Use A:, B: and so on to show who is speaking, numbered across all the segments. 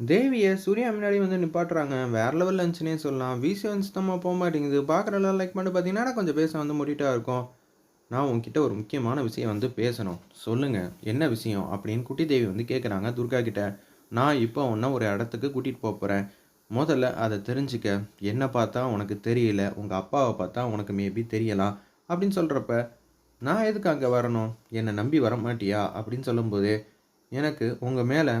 A: தேவியை சூர்யா முன்னாடி வந்து நிப்பாட்டுறாங்க. வேற லெவல் லஞ்சுனே சொல்லலாம். விசி வந்து சுத்தமாக போக மாட்டேங்குது. பார்க்குறலாம் லைக் மட்டும் பார்த்தீங்கன்னா, கொஞ்சம் பேச வந்து மூடிட்டா இருக்கும். நான் உங்ககிட்ட ஒரு முக்கியமான விஷயம் வந்து பேசணும். சொல்லுங்கள் என்ன விஷயம்? அப்படின்னு குட்டி தேவி வந்து கேட்குறாங்க துர்கா கிட்ட. நான் இப்போ உன்ன ஒரு இடத்துக்கு கூட்டிகிட்டு போக போகிறேன் முதல்ல அதை தெரிஞ்சுக்க. என்ன பார்த்தா உனக்கு தெரியல. உங்கள் அப்பாவை பார்த்தா உனக்கு மேபி தெரியலாம். அப்படின்னு சொல்கிறப்ப நான் எதுக்கு அங்கே வரணும்? என்னை நம்பி வர மாட்டியா அப்படின்னு சொல்லும்போது, எனக்கு உங்கள் மேலே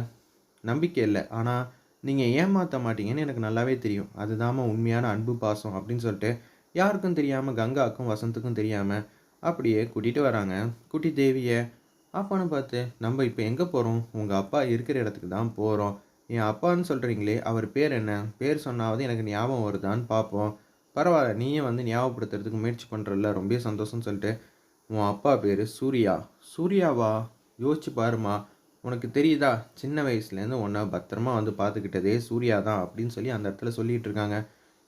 A: நம்பிக்கை இல்லை ஆனால் நீங்கள் ஏமாற்ற மாட்டீங்கன்னு எனக்கு நல்லாவே தெரியும். அதுதாம்மா உண்மையான அன்பு, பாசம் அப்படின்னு சொல்லிட்டு, யாருக்கும் தெரியாமல் கங்காவுக்கும், வசந்துக்கும் தெரியாமல் அப்படியே கூட்டிகிட்டு வராங்க. குட்டி தேவியை அப்பான்னு பார்த்து, நம்ம இப்போ எங்கே போகிறோம் உங்கள் அப்பா இருக்கிற இடத்துக்கு தான் போகிறோம் என் அப்பான்னு சொல்கிறீங்களே அவர் பேர் என்ன? பேர் சொன்னாவது எனக்கு ஞாபகம் வருதான்னு பார்ப்போம்." பரவாயில்ல நீயே வந்து ஞாபகப்படுத்துறதுக்கு முயற்சி பண்ணுறல ரொம்பவே சந்தோஷம்னு" சொல்லிட்டு, "உன் அப்பா பேர் சூர்யா." "சூர்யாவா? யோசிச்சு பாரும்மா. உனக்கு தெரியுதா? சின்ன வயசுலேருந்து உன்ன பத்திரமா வந்து பார்த்துக்கிட்டதே சூர்யா தான்." அப்படின்னு சொல்லி அந்த இடத்துல சொல்லிட்டு இருக்காங்க.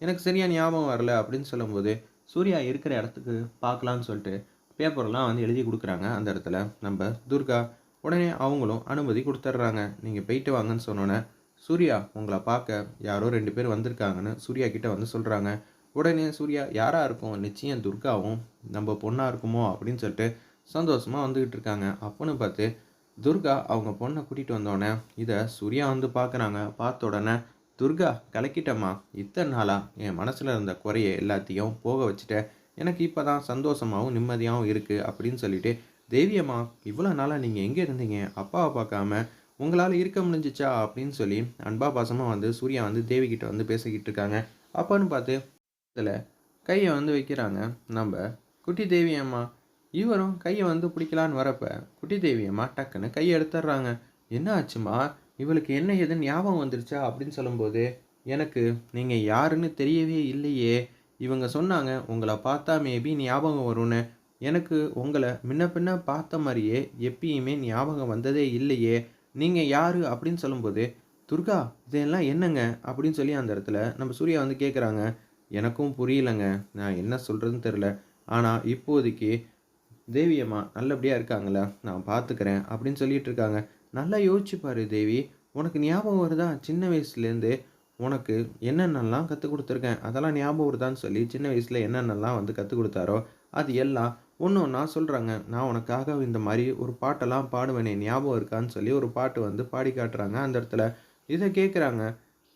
A: "எனக்கு சரியாக ஞாபகம் வரல." அப்படின்னு சொல்லும்போது, சூர்யா இருக்கிற இடத்துக்கு பார்க்கலான்னு சொல்லிட்டு, பேப்பர்லாம் வந்து எழுதி கொடுக்குறாங்க அந்த இடத்துல நம்ம துர்கா. உடனே அவங்களும் அனுமதி கொடுத்துட்றாங்க நீங்கள் போயிட்டு வாங்கன்னு" சொன்னோன்னே சூர்யா உங்களை பார்க்க யாரோ ரெண்டு பேர் வந்திருக்காங்கன்னு சூர்யா கிட்ட வந்து சொல்கிறாங்க உடனே சூர்யா, யாராக இருக்கும்? நிச்சயம் துர்காவும் நம்ம பொண்ணாக இருக்குமோ?" அப்படின்னு சொல்லிட்டு சந்தோஷமாக வந்துக்கிட்டு இருக்காங்க. அப்போன்னு பார்த்து, துர்கா அவங்க பொண்ணை கூட்டிட்டு வந்தோடனே இதை சூர்யா வந்து பார்க்குறாங்க. பார்த்த உடனே, "துர்கா கலக்கிட்டம்மா. இத்தனை நாளாக என் மனசில் இருந்த குறையை எல்லாத்தையும் போக வச்சுட்டேன் எனக்கு இப்போ தான் சந்தோஷமாகவும் நிம்மதியாகவும் இருக்குது அப்படின்னு சொல்லிட்டு, தேவியம்மா இவ்வளோ நாளாக நீங்கள் எங்கே இருந்தீங்க? அப்பாவை பார்க்காம உங்களால் இருக்க முடிஞ்சிச்சா அப்படின்னு சொல்லி அன்பா, பாசமாக வந்து சூர்யா வந்து தேவி வந்து பேசிக்கிட்டு இருக்காங்க. அப்பான்னு பார்த்து, இதில் கையை வந்து வைக்கிறாங்க நம்ம குட்டி தேவியம்மா இவரும் கையை வந்து பிடிக்கலான்னு வரப்ப, குட்டி தேவி டக்குன்னு கையை எடுத்துடுறாங்க. "என்ன ஆச்சுமா இவளுக்கு என்ன ஏதுன்னு ஞாபகம் வந்துருச்சா?" அப்படின்னு சொல்லும்போது, "எனக்கு நீங்கள் யாருன்னு தெரியவே இல்லையே. இவங்க சொன்னாங்க, உங்களை பார்த்தா மேபி ஞாபகம் வரும்னு. எனக்கு உங்களை முன்ன பின்ன பார்த்த மாதிரியே எப்பயுமே ஞாபகம் வந்ததே இல்லையே. நீங்கள் யாரு?" அப்படின்னு சொல்லும்போது, "துர்கா இதெல்லாம் என்னங்க?" அப்படின்னு சொல்லி அந்த இடத்துல நம்ம சூர்யா வந்து கேட்குறாங்க. "எனக்கும் புரியலங்க. நான் என்ன சொல்கிறதுன்னு தெரியல. ஆனால் இப்போதைக்கு தேவியம்மா நல்லபடியாக இருக்காங்களா? நான் பார்த்துக்கிறேன்." அப்படின்னு சொல்லிட்டு இருக்காங்க. "நல்லா யோசிச்சுப்பாரு தேவி. உனக்கு ஞாபகம் வருதா? சின்ன வயசுலேருந்து உனக்கு என்னென்னலாம் கற்றுக் கொடுத்துருக்கேன் அதெல்லாம் ஞாபகம் வருதான்னு?" சொல்லி சின்ன வயசில் என்னென்னலாம் வந்து கற்றுக் கொடுத்தாரோ அது எல்லாம் ஒன்று ஒன்றா சொல்கிறாங்க "நான் உனக்காக இந்த மாதிரி ஒரு பாட்டெல்லாம் பாடுவேனே ஞாபகம் இருக்கான்னு?" சொல்லி ஒரு பாட்டு வந்து பாடி காட்டுறாங்க அந்த இடத்துல. இதை கேட்குறாங்க.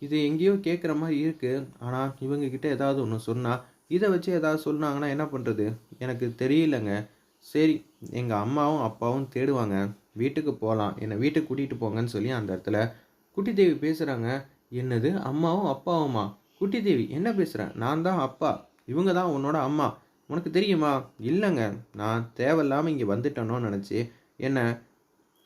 A: இது எங்கேயோ கேட்குற மாதிரி இருக்குது ஆனால் இவங்கக்கிட்ட ஏதாவது ஒன்று சொன்னால் இதை வச்சு ஏதாவது சொன்னாங்கன்னா என்ன பண்ணுறது எனக்கு தெரியலங்க. சரி எங்கள் அம்மாவும், அப்பாவும் தேடுவாங்க. வீட்டுக்கு போகலாம் என்னை வீட்டுக்கு கூட்டிகிட்டு போங்கன்னு சொல்லி அந்த இடத்துல குட்டி தேவி பேசுகிறாங்க "என்னது அம்மாவும், அப்பாவுமா? குட்டி தேவி என்ன பேசுகிறேன் நான் தான் அப்பா. இவங்க தான் உன்னோட அம்மா. உனக்கு தெரியுமா?" இல்லைங்க நான் தேவையில்லாமல் இங்கே வந்துட்டேனோன்னு நினச்சி என்னை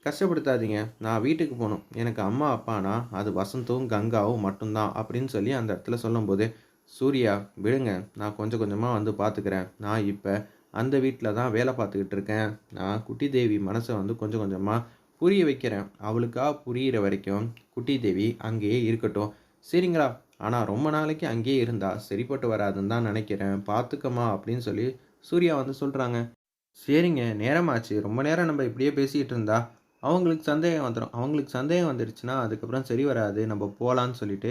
A: கஷ்டப்படுத்தாதீங்க. நான் வீட்டுக்கு போகணும் எனக்கு அம்மா, அப்பான்னா அது வசந்தும், கங்காவும் மட்டும்தான் அப்படின்னு சொல்லி அந்த இடத்துல சொல்லும்போது, "சூர்யா விடுங்க. நான் கொஞ்சம் கொஞ்சமாக வந்து பார்த்துக்கிறேன். நான் இப்போ அந்த வீட்டில் தான் வேலை பார்த்துக்கிட்டு இருக்கேன். நான் குட்டி தேவி மனசை வந்து கொஞ்சம் கொஞ்சமாக புரிய வைக்கிறேன். அவளுக்கா புரிகிற வரைக்கும் குட்டி தேவி அங்கேயே இருக்கட்டும். சரிங்களா? ஆனால் ரொம்ப நாளைக்கு அங்கேயே இருந்தால் சரிப்பட்டு வராதுன்னு தான் நினைக்கிறேன் பார்த்துக்கம்மா." அப்படின்னு சொல்லி சூர்யா வந்து சொல்கிறாங்க "சரிங்க. நேரமாச்சு. ரொம்ப நேரம் நம்ம இப்படியே பேசிக்கிட்டு இருந்தா, அவங்களுக்கு சந்தேகம் வந்துடும் அவங்களுக்கு சந்தேகம் வந்துடுச்சுன்னா அதுக்கப்புறம் சரி வராது. நம்ம போகலான்னு சொல்லிட்டு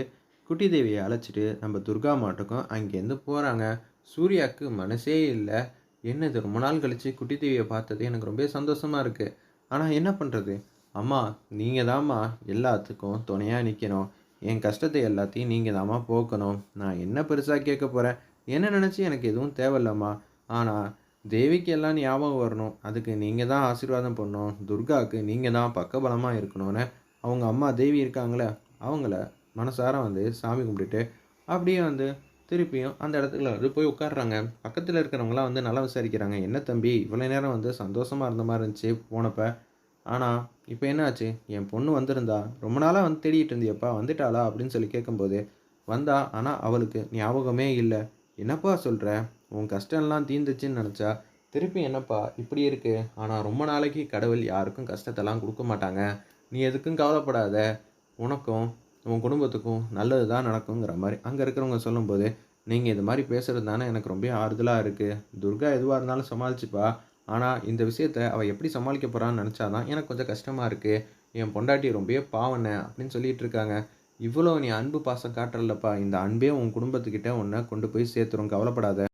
A: குட்டி தேவியை அழைச்சிட்டு நம்ம துர்கா மாட்டுக்கும் அங்கேருந்து போகிறாங்க சூர்யாவுக்கு மனசே இல்லை என்னது ரொம்ப நாள் கழித்து குட்டி தேவியை பார்த்தது எனக்கு ரொம்பவே சந்தோஷமாக இருக்குது ஆனால் என்ன பண்ணுறது அம்மா நீங்கள் தாம்மா எல்லாத்துக்கும் துணையாக நிற்கணும் என் கஷ்டத்தை எல்லாத்தையும் நீங்கள் தாம்மா போக்கணும். நான் என்ன பெருசாக கேட்க போகிறேன் என்ன நினச்சி எனக்கு எதுவும் தேவையில்லம்மா. ஆனால் தேவிக்கு எல்லாம் ஞாபகம் வரணும். அதுக்கு நீங்கள் தான் ஆசீர்வாதம் பண்ணணும். துர்காவுக்கு நீங்கள் தான் பக்கபலமாக இருக்கணும்னு அவங்க அம்மா தேவி இருக்காங்கல்ல, அவங்கள மனசார வந்து சாமி கும்பிட்டுட்டு, அப்படியே வந்து திருப்பியும் அந்த இடத்துல வந்து போய் உட்காடுறாங்க பக்கத்தில் இருக்கிறவங்களாம் வந்து நல்லா விசாரிக்கிறாங்க. "என்ன தம்பி இவ்வளோ நேரம் வந்து சந்தோஷமாக இருந்த மாதிரி இருந்துச்சு போனப்போ ஆனால் இப்போ என்ன ஆச்சு? என் பொண்ணு வந்திருந்தா. ரொம்ப நாளாக வந்து தேடிட்டு இருந்தியப்பா வந்துட்டாளா?" அப்படின்னு சொல்லி கேட்கும்போது, "வந்தா. ஆனால் அவளுக்கு ஞாபகமே இல்லை "என்னப்பா சொல்கிற உன் கஷ்டம்லாம் தீர்ந்துச்சுன்னு நினச்சா திருப்பி என்னப்பா இப்படி இருக்குது ஆனால் ரொம்ப நாளைக்கு கடவுள் யாருக்கும் கஷ்டத்தெல்லாம் கொடுக்க மாட்டாங்க. நீ எதுக்கும் கவலைப்படாத. உனக்கும், உன் குடும்பத்துக்கும் நல்லது தான் நடக்குங்கிற மாதிரி. அங்கே இருக்கிறவங்க சொல்லும்போது, நீங்கள் இது மாதிரி பேசுகிறது தானே எனக்கு ரொம்ப ஆறுதலாக இருக்குது துர்கா எதுவாக இருந்தாலும் சமாளிச்சுப்பா. ஆனால் இந்த விஷயத்தை அவள் எப்படி சமாளிக்க போகிறான்னு நினச்சாதான் எனக்கு கொஞ்சம் கஷ்டமாக இருக்குது என் பொண்டாட்டி ரொம்பவே பாவனை அப்படின்னு சொல்லிட்டு இருக்காங்க. இவ்வளோ நீ அன்பு பாசம் காட்டுறல்லப்பா. இந்த அன்பே உன் குடும்பத்துக்கிட்ட உன்னை கொண்டு போய் சேர்த்துரும். கவலைப்படாத.